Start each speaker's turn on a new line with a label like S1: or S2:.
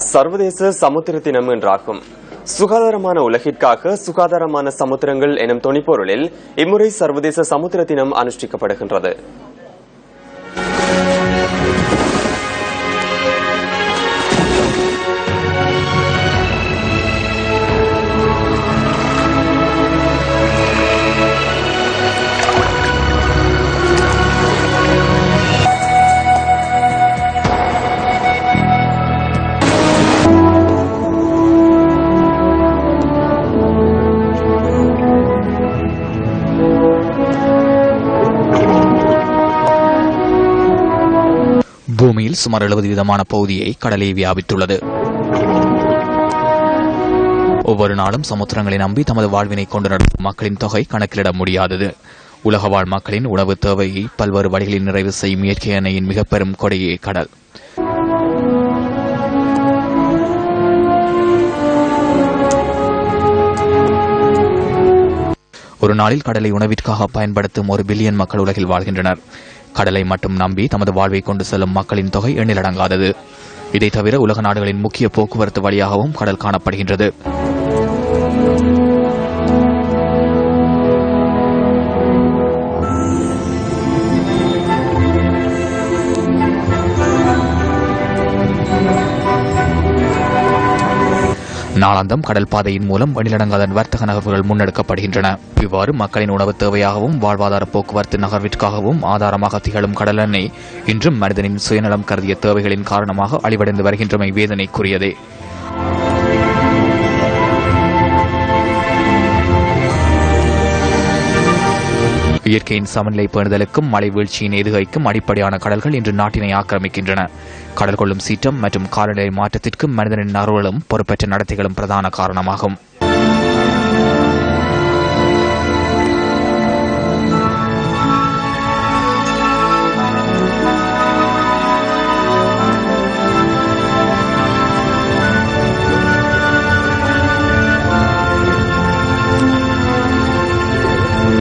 S1: சர்வதேச சமுத்திர தினம் என்றாகும். சுகாதாரமான உலகிற்காக சுகாதாரமான சமுத்திரங்கள் எனும் துணிப்பொருளில் இம்முறை சர்வதேச சமுத்திர தினம் அனுஷ்டிக்கப்படுகின்றது.
S2: பூமியில் சுமார் எழுபது விதமான பகுதியை கடலே வியாபித்துள்ளது. ஒவ்வொரு நாளும் சமுத்திரங்களை நம்பி தமது வாழ்வினை கொண்டு நடக்கும் மக்களின் தொகை கணக்கிலிட முடியாதது. உலக வாழ் மக்களின் உணவு தேவையை பல்வேறு வழிகளில் நிறைவு செய்யும் இயற்கை அணையின் மிக பெரும் கொடையே கடல். ஒரு நாளில் கடலை உணவிற்காக பயன்படுத்தும் ஒரு பில்லியன் மக்கள் உலகில் வாழ்கின்றனர். கடலை மட்டும் நம்பி தமது வாழ்வை கொண்டு செல்லும் மக்களின் தொகை எண்ணிலடங்காதது இதை தவிர உலக நாடுகளின் முக்கிய போக்குவரத்து வழியாகவும் கடல் காணப்படுகின்றது. நாளாந்தம் கடல் பாதையின் மூலம் வெளிநடங்காத வர்த்தக நகர்வுகள் முன்னெடுக்கப்படுகின்றன. இவ்வாறு மக்களின் உணவு தேவையாகவும் வாழ்வாதார போக்குவரத்து நகர்விற்காகவும் ஆதாரமாக திகழும் கடல் எண்ணெய் இன்றும் மனிதனின் சுயநலம் கருதிய தேவைகளின் காரணமாக அழிவடைந்து வருகின்றமை வேதனைக்குரியதே. இயற்கையின் சமநிலை பேணுதலுக்கும் மழை வீழ்ச்சியின் எதுகைக்கும் அடிப்படையான கடல்கள் இன்று நாட்டினை ஆக்கிரமிக்கின்றன. கடல் கொள்ளும் சீற்றம் மற்றும் காலநிலை மாற்றத்திற்கும் மனிதனின் அருளும் பொறுப்பற்ற நடத்தைகளும் பிரதான காரணமாகும்.